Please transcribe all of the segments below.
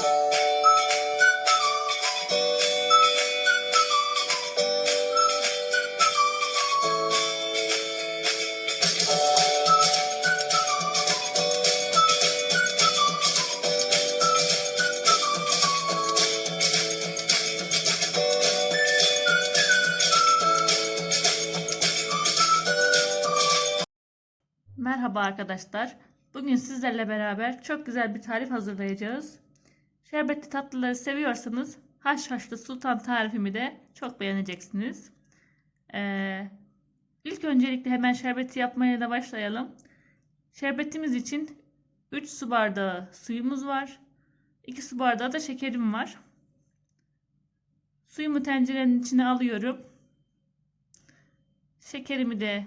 Merhaba arkadaşlar. Bugün sizlerle beraber çok güzel bir tarif hazırlayacağız. Şerbetli tatlıları seviyorsanız haşhaşlı sultan tarifimi de çok beğeneceksiniz. Ee, ilk öncelikle hemen şerbeti yapmaya da başlayalım. Şerbetimiz için 3 su bardağı suyumuz var. 2 su bardağı da şekerim var. Suyumu tencerenin içine alıyorum. Şekerimi de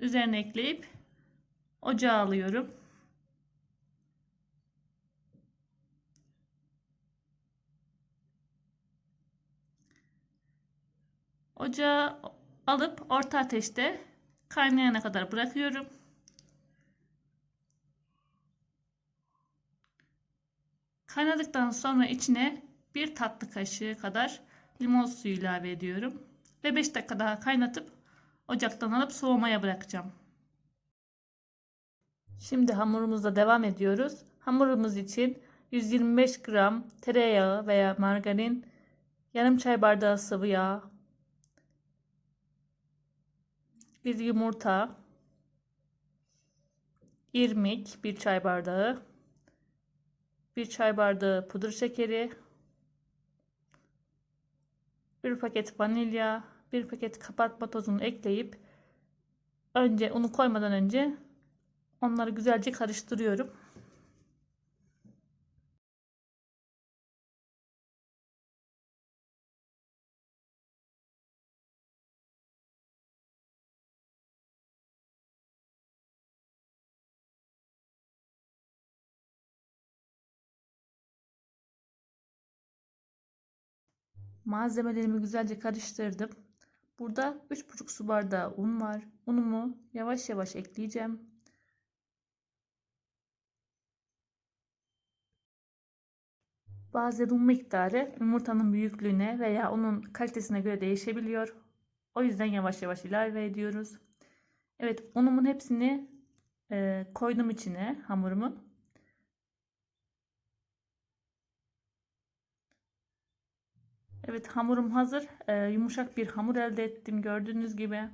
üzerine ekleyip Ocağa alıyorum. Ocağa alıp orta ateşte kaynayana kadar bırakıyorum. Kaynadıktan sonra içine bir tatlı kaşığı kadar limon suyu ilave ediyorum. Ve 5 dakika daha kaynatıp ocaktan alıp soğumaya bırakacağım. Şimdi hamurumuzla devam ediyoruz. Hamurumuz için 125 gram tereyağı veya margarin, yarım çay bardağı sıvı yağ, bir yumurta, irmik bir çay bardağı, bir çay bardağı pudra şekeri, bir paket vanilya, bir paket kabartma tozunu ekleyip önce unu koymadan önce Onları güzelce karıştırıyorum. Malzemelerimi güzelce karıştırdım. Burada 3,5 su bardağı un var. Unumu yavaş yavaş ekleyeceğim. Bazen un miktarı yumurtanın büyüklüğüne veya unun kalitesine göre değişebiliyor. O yüzden yavaş yavaş ilave ediyoruz. Evet unumun hepsini e, koydum içine hamurumu. Evet hamurum hazır. E, yumuşak bir hamur elde ettim gördüğünüz gibi.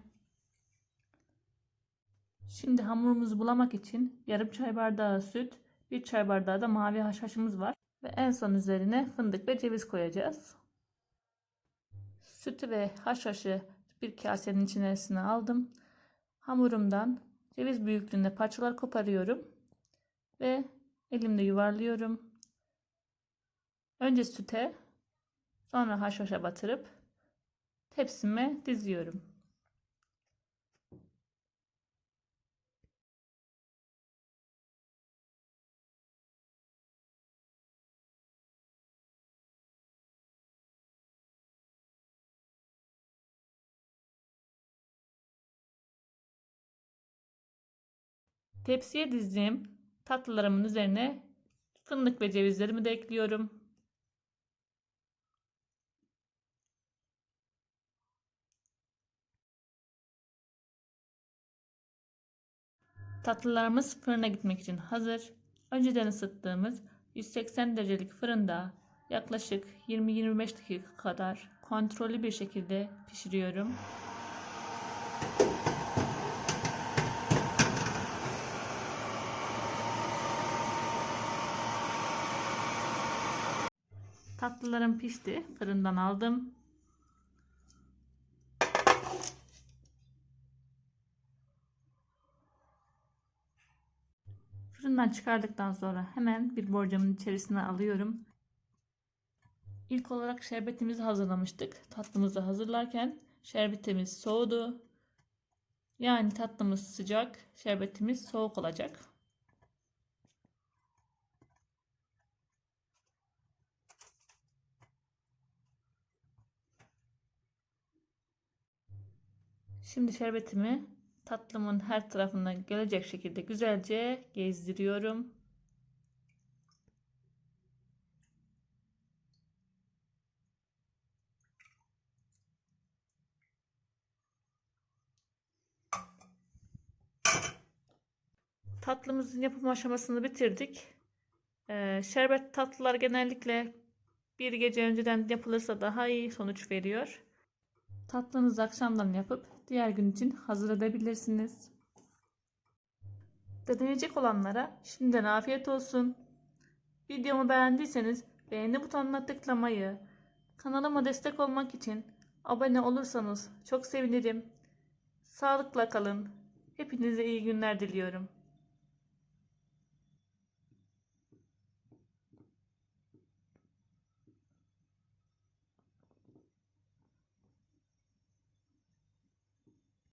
Şimdi hamurumuzu bulamak için yarım çay bardağı süt, bir çay bardağı da mavi haşhaşımız var. Ve en son üzerine fındık ve ceviz koyacağız. Sütü ve haşhaşı bir kasenin içerisine aldım. Hamurumdan ceviz büyüklüğünde parçalar koparıyorum. Ve elimde yuvarlıyorum. Önce süte sonra haşhaşa batırıp tepsime diziyorum. Tepsiye dizdiğim tatlılarımın üzerine fındık ve cevizlerimi de ekliyorum. Tatlılarımız fırına gitmek için hazır. Önceden ısıttığımız 180 derecelik fırında yaklaşık 20-25 dakika kadar kontrollü bir şekilde pişiriyorum. Tatlılarım pişti. Fırından aldım. Fırından çıkardıktan sonra hemen bir borcamın içerisine alıyorum. İlk olarak şerbetimizi hazırlamıştık. Tatlımızı hazırlarken şerbetimiz soğudu. Yani tatlımız sıcak, şerbetimiz soğuk olacak. Şimdi şerbetimi tatlımın her tarafından gelecek şekilde güzelce gezdiriyorum. Tatlımızın yapım aşamasını bitirdik. Ee, Şerbet tatlılar genellikle bir gece önceden yapılırsa daha iyi sonuç veriyor. Tatlınızı akşamdan yapıp diğer gün için hazır edebilirsiniz. Deneyecek olanlara şimdiden afiyet olsun. Videomu beğendiyseniz beğeni butonuna tıklamayı, kanalıma destek olmak için abone olursanız çok sevinirim. Sağlıkla kalın. Hepinize iyi günler diliyorum.